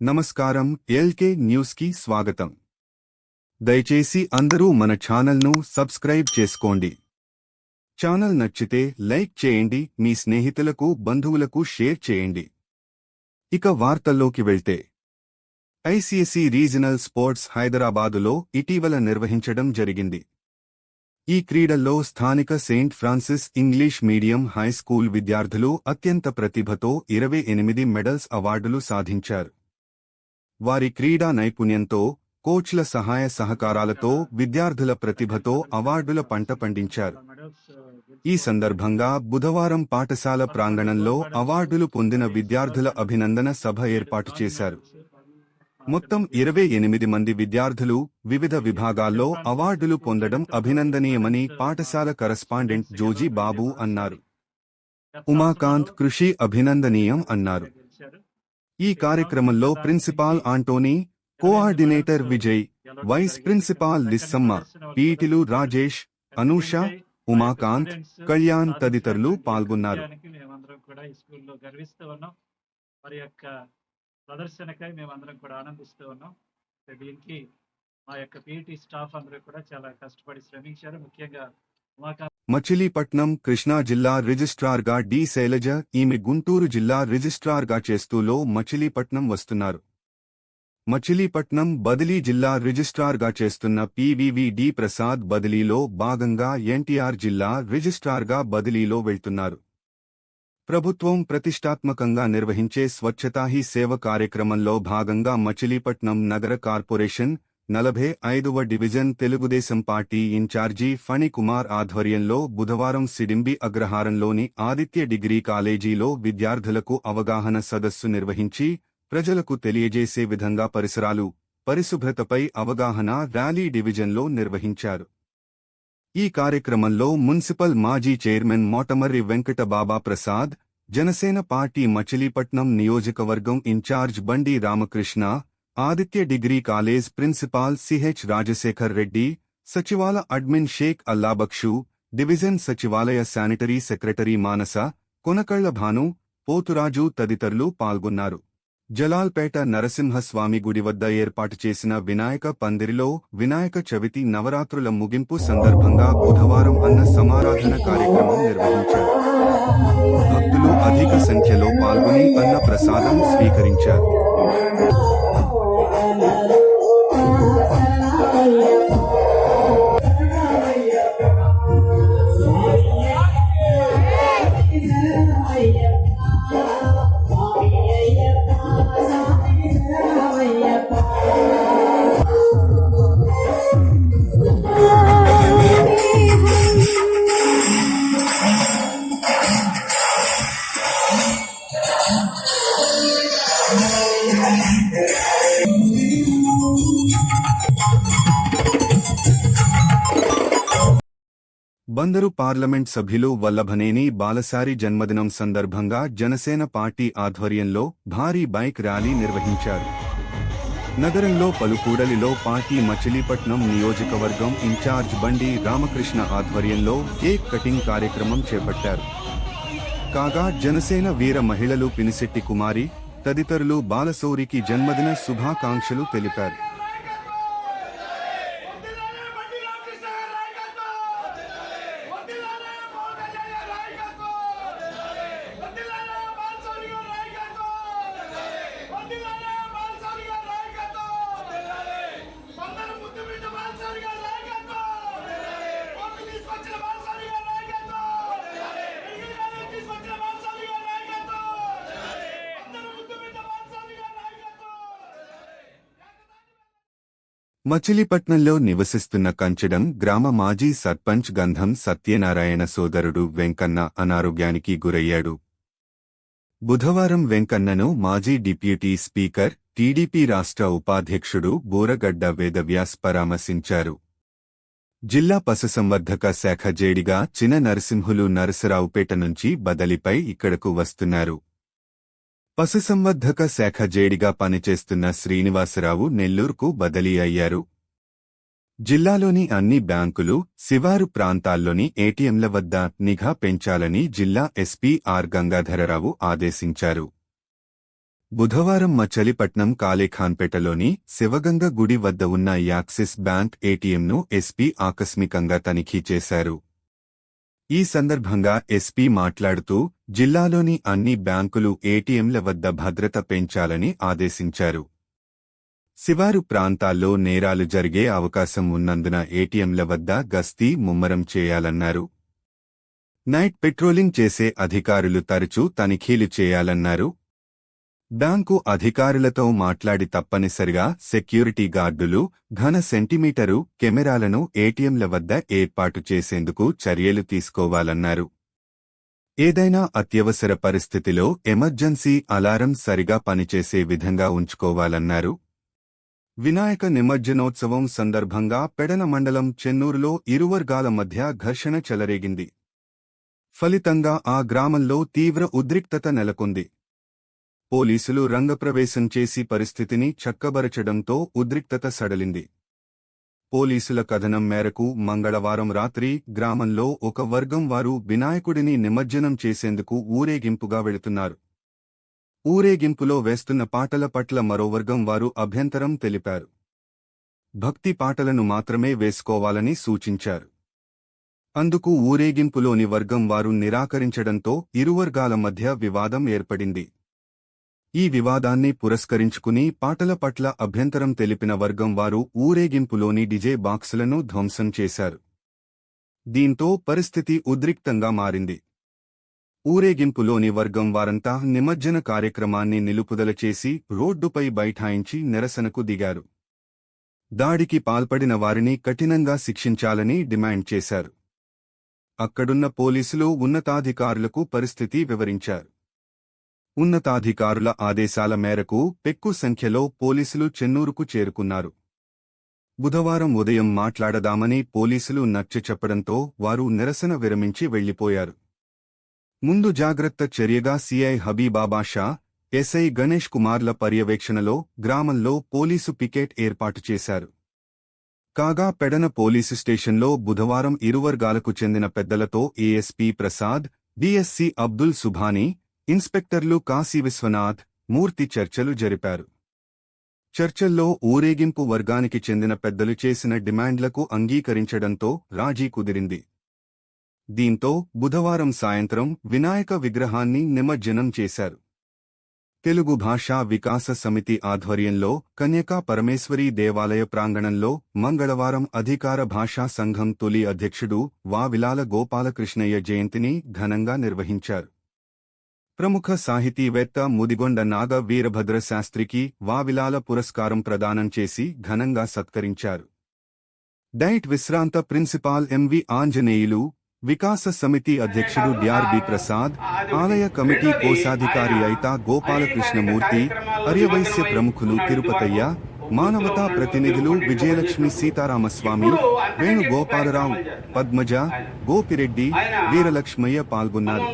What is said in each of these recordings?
నమస్కారం ఎల్కే న్యూస్కి స్వాగతం. దయచేసి అందరూ మన ఛానల్ను సబ్స్క్రైబ్ చేసుకోండి. ఛానల్ నచ్చితే లైక్ చేయండి మీ స్నేహితులకు బంధువులకు షేర్ చేయండి. ఇక వార్తల్లోకి వెళ్తే. ఐసీఎస్ఈ రీజనల్ స్పోర్ట్స్ హైదరాబాదులో ఇటీవల నిర్వహించడం జరిగింది. ఈ క్రీడల్లో స్థానిక Saint Francis English medium high school విద్యార్థులు అత్యంత ప్రతిభతో ఇరవై ఎనిమిది మెడల్స్ అవార్డులు సాధించారు. వారి క్రీడా నైపుణ్యంతో కోచ్ల సహాయ సహకారాలతో విద్యార్థుల ప్రతిభతో అవార్డుల పంట పండించారు. ఈ సందర్భంగా బుధవారం పాఠశాల ప్రాంగణంలో అవార్డులు పొందిన విద్యార్థుల అభినందన సభ ఏర్పాటు చేశారు. మొత్తం ఇరవై ఎనిమిది మంది విద్యార్థులు వివిధ విభాగాల్లో అవార్డులు పొందడం అభినందనీయమని పాఠశాల కరస్పాండెంట్ జోజీ బాబు అన్నారు. ఉమాకాంత్ కృషి అభినందనీయం అన్నారు. ఈ కార్యక్రమంలో principal Antony coordinator Vijay vice principal Lissamma పీటిలు Rajesh Anusha Umakanth Kalyan తదితరులు పాల్గొన్నారు. మేమందరం యొక్క ప్రదర్శనకై మేమందరం కూడా ఆనందిస్తూ ఉన్నాం దీనికి మా యొక్క పీఈటీ స్టాఫ్ అందరూ కూడా చాలా కష్టపడి శ్రమించారు. ముఖ్యంగా ఉమాకాంత్ మచిలీపట్నం కృష్ణా జిల్లా రిజిస్ట్రార్గా డి శైలజ ఈమె గుంటూరు జిల్లా రిజిస్ట్రార్గా చేస్తూలో మచిలీపట్నం వస్తున్నారు. మచిలీపట్నం బదిలీ జిల్లా రిజిస్ట్రార్గా చేస్తున్న పివివి డి ప్రసాద్ బదిలీలో భాగంగా ఎన్టీఆర్ జిల్లా రిజిస్ట్రార్గా బదిలీలో వెళ్తున్నారు. ప్రభుత్వం ప్రతిష్టాత్మకంగా నిర్వహించే స్వచ్ఛతా హీ సేవ కార్యక్రమంలో భాగంగా మచిలీపట్నం నగర కార్పొరేషన్ నలభై ఐదవ division Telugu Desam party incharge Phani Kumar ఆధ్వర్యంలో బుధవారం సిడింబి అగ్రహారంలోని ఆదిత్య డిగ్రీ కాలేజీలో విద్యార్థులకు అవగాహన సదస్సు నిర్వహించి ప్రజలకు తెలియజేసే విధంగా పరిసరాలు పరిశుభ్రతపై అవగాహన ర్యాలీ డివిజన్లో నిర్వహించారు. ఈ కార్యక్రమంలో మున్సిపల్ మాజీ చైర్మన్ మోటమర్రి వెంకట బాబా ప్రసాద్ జనసేన పార్టీ మచిలీపట్నం నియోజకవర్గం incharge Bandi Ramakrishna Aditya degree college principal CH Rajasekhar Reddy సచివాల admin Sheikh Allabakshu division సచివాలయ శానిటరీ సెక్రటరీ మానస కొనకళ్ళ భాను పోతురాజు తదితరులు పాల్గొన్నారు. జలాల్పేట నరసింహస్వామి గుడి వద్ద ఏర్పాటు చేసిన వినాయక పందిరిలో వినాయక చవితి నవరాత్రుల ముగింపు సందర్భంగా బుధవారం అన్న సమారాధన కార్యక్రమం నిర్వహించారు. భక్తులు అధిక సంఖ్యలో పాల్గొని అన్న ప్రసాదం స్వీకరించారు. బందరు పార్లమెంట్ సభ్యులు వల్లభనేని బాలసారి జన్మదినం సందర్భంగా జనసేన పార్టీ ఆధ్వర్యంలో భారీ బైక్ ర్యాలీ నిర్వహించారు. నగరంలో పలు కూడలిలో పార్టీ మచిలీపట్నం నియోజకవర్గం ఇన్ఛార్జ్ బండి రామకృష్ణ ఆధ్వర్యంలో కేక్ కటింగ్ కార్యక్రమం చేపట్టారు. కాగా జనసేన వీర మహిళలు పినిశెట్టి కుమారి తదితరులు బాలశౌరికి జన్మదిన శుభాకాంక్షలు తెలిపారు. మచిలీపట్నంలో నివసిస్తున్న కంచడం గ్రామ మాజీ సర్పంచ్ గంధం సత్యనారాయణ సోదరుడు వెంకన్న అనారోగ్యానికి గురయ్యాడు. బుధవారం వెంకన్నను మాజీ డిప్యూటీ స్పీకర్ టీడీపీ రాష్ట్ర ఉపాధ్యక్షుడు బోరగడ్డ వేదవ్యాస్ పరామర్శించారు. జిల్లా పశుసంవర్ధక శాఖ జేడిగా చిన నరసింహులు నరసరావుపేట నుంచి బదలిపై ఇక్కడకు వస్తున్నారు. పశుసంవర్ధక శాఖ జేడిగా పనిచేస్తున్న శ్రీనివాసరావు నెల్లూరుకు బదిలీ అయ్యారు. జిల్లాలోని అన్ని బ్యాంకులు శివారు ప్రాంతాల్లోని ఏటీఎంల వద్ద నిఘా పెంచాలని జిల్లా ఎస్పీ ఆర్ గంగాధరరావు ఆదేశించారు. బుధవారం మచలిపట్నం కాళేఖాన్పేటలోని శివగంగ గుడి వద్ద ఉన్న యాక్సిస్ బ్యాంక్ ఏటీఎంను ఎస్పీ ఆకస్మికంగా తనిఖీ చేశారు. ఈ సందర్భంగా ఎస్పీ మాట్లాడుతూ జిల్లాలోని అన్ని బ్యాంకులు ఏటీఎంల వద్ద భద్రత పెంచాలని ఆదేశించారు. శివారు ప్రాంతాల్లో నేరాలు జరిగే అవకాశం ఉన్నందున ఏటీఎంల వద్ద గస్తీ ముమ్మరం చేయాలన్నారు. నైట్ పెట్రోలింగ్ చేసే అధికారులు తరచూ తనిఖీలు చేయాలన్నారు. బ్యాంకు అధికారులతో మాట్లాడి తప్పనిసరిగా సెక్యూరిటీ గార్డులు ఘన సెంటీమీటరు కెమెరాలను ఏటీఎంల వద్ద ఏర్పాటు చేసేందుకు చర్యలు తీసుకోవాలన్నారు. ఏదైనా అత్యవసర పరిస్థితిలో ఎమర్జెన్సీ అలారం సరిగా పనిచేసే విధంగా ఉంచుకోవాలన్నారు. వినాయక నిమజ్జనోత్సవం సందర్భంగా పెడన మండలం చెన్నూరులో ఇరువర్గాల మధ్య ఘర్షణ చెలరేగింది. ఫలితంగా ఆ గ్రామంలో తీవ్ర ఉద్రిక్తత నెలకొంది. పోలీసులు రంగప్రవేశం చేసి పరిస్థితిని చక్కబరచడంతో ఉద్రిక్తత సడలింది. పోలీసుల కథనం మేరకు మంగళవారం రాత్రి గ్రామంలో ఒక వర్గం వారు వినాయకుడిని నిమజ్జనం చేసేందుకు ఊరేగింపుగా వెళుతున్నారు. ఊరేగింపులో వేస్తున్న పాటల పట్ల మరో వర్గం వారు అభ్యంతరం తెలిపారు. భక్తి పాటలను మాత్రమే వేసుకోవాలని సూచించారు. అందుకు ఊరేగింపులోని వర్గం వారు నిరాకరించడంతో ఇరువర్గాల మధ్య వివాదం ఏర్పడింది. ఈ వివాదాన్ని పురస్కరించుకుని పాటల పట్ల అభ్యంతరం తెలిపిన వర్గం వారు ఊరేగింపులోని డిజే బాక్సులను ధ్వంసం చేశారు. దీంతో పరిస్థితి ఉద్రిక్తంగా మారింది. ఊరేగింపులోని వర్గం వారంతా నిమజ్జన కార్యక్రమాన్ని నిలుపుదల చేసి రోడ్డుపై బైఠాయించి నిరసనకు దిగారు. దాడికి పాల్పడిన వారిని కఠినంగా శిక్షించాలని డిమాండ్ చేశారు. అక్కడున్న పోలీసులు ఉన్నతాధికారులకు పరిస్థితి వివరించారు. ఉన్నతాధికారుల ఆదేశాల మేరకు పెక్కు సంఖ్యలో పోలీసులు చెన్నూరుకు చేరుకున్నారు. బుధవారం ఉదయం మాట్లాడదామని పోలీసులు నచ్చ చెప్పడంతో వారు నిరసన విరమించి వెళ్ళిపోయారు ముందు జాగ్రత్త చర్యగా సీఐ హబీబాబా షా ఎస్ఐ గణేష్ కుమార్ల పర్యవేక్షణలో గ్రామంలో పోలీసు పికెట్ ఏర్పాటు చేశారు. కాగా పెడన పోలీసు స్టేషన్లో బుధవారం ఇరువర్గాలకు చెందిన పెద్దలతో ఏఎస్పీ ప్రసాద్ డిఎస్సి అబ్దుల్ సుభానీ ఇన్స్పెక్టర్లు కాశీ విశ్వనాథ్ మూర్తి చర్చలు జరిపారు. చర్చల్లో ఊరేగింపు వర్గానికి చెందిన పెద్దలు చేసిన డిమాండ్లకు అంగీకరించడంతో రాజీ కుదిరింది. దీంతో బుధవారం సాయంత్రం వినాయక విగ్రహాన్ని నిమజ్జనం చేశారు. తెలుగు భాషా వికాస సమితి ఆధ్వర్యంలో కన్యకా పరమేశ్వరీ దేవాలయ ప్రాంగణంలో మంగళవారం అధికార భాషా సంఘం తొలి అధ్యక్షుడు వావిలాల గోపాలకృష్ణయ్య జయంతిని ఘనంగా నిర్వహించారు. ప్రముఖ సాహితీవేత్త ముదిగొండ నాగ వీరభద్ర శాస్త్రికి వావిలాల పురస్కారం ప్రదానం చేసి ఘనంగా సత్కరించారు. డైట్ విశ్రాంత ప్రిన్సిపాల్ ఎంవి ఆంజనేయులు వికాస సమితి అధ్యక్షుడు డిఆర్బి ప్రసాద్ ఆలయ కమిటీ కోశాధికారి అయితా గోపాలకృష్ణమూర్తి అర్యవైశ్య ప్రముఖులు తిరుపతయ్య మానవతా ప్రతినిధులు విజయలక్ష్మి సీతారామస్వామి వేణుగోపాలరావు పద్మజ గోపిరెడ్డి వీరలక్ష్మయ్య పాల్గొన్నారు.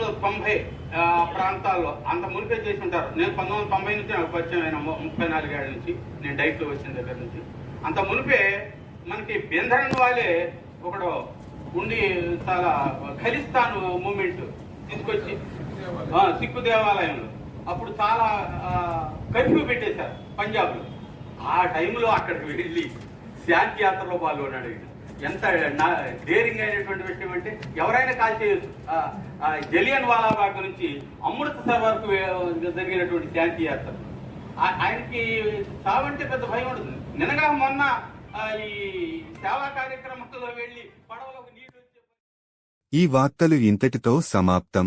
ప్రాంతాల్లో అంత మునిపే చేసి ఉంటారు నేను పంతొమ్మిది వందల తొంభై నుంచి నాకు పరిచయం అయిన ముప్పై నాలుగేళ్ళ నుంచి నేను డైట్లో వచ్చిన దగ్గర నుంచి. అంత మునిపే మనకి బెంధరన్ వాళ్ళే ఒకడు ఉండి చాలా ఖలిస్తాన్ మూమెంట్ తీసుకొచ్చి ఆ, సిక్కు దేవాలయంలో. అప్పుడు చాలా కర్ఫ్యూ పెట్టేశారు పంజాబ్లో. ఆ టైంలో అక్కడికి వెళ్ళి శాంతి యాత్రలో పాల్గొన్నాడు ఎంత డేరింగ్ అయినటువంటి విషయం అంటే ఎవరైనా కాల్ చేయొచ్చు. జలియన్ వాలాబాగ్ నుంచి అమృత్సర్ వరకు జరిగినటువంటి శాంతి యాత్ర. ఆయనకి చావంటే పెద్ద భయం ఉంటుంది నిన్నగా మొన్న ఈ సేవా కార్యక్రమంలో వెళ్ళి పడవలకు ఈ వార్తలు ఇంతటితో సమాప్తం.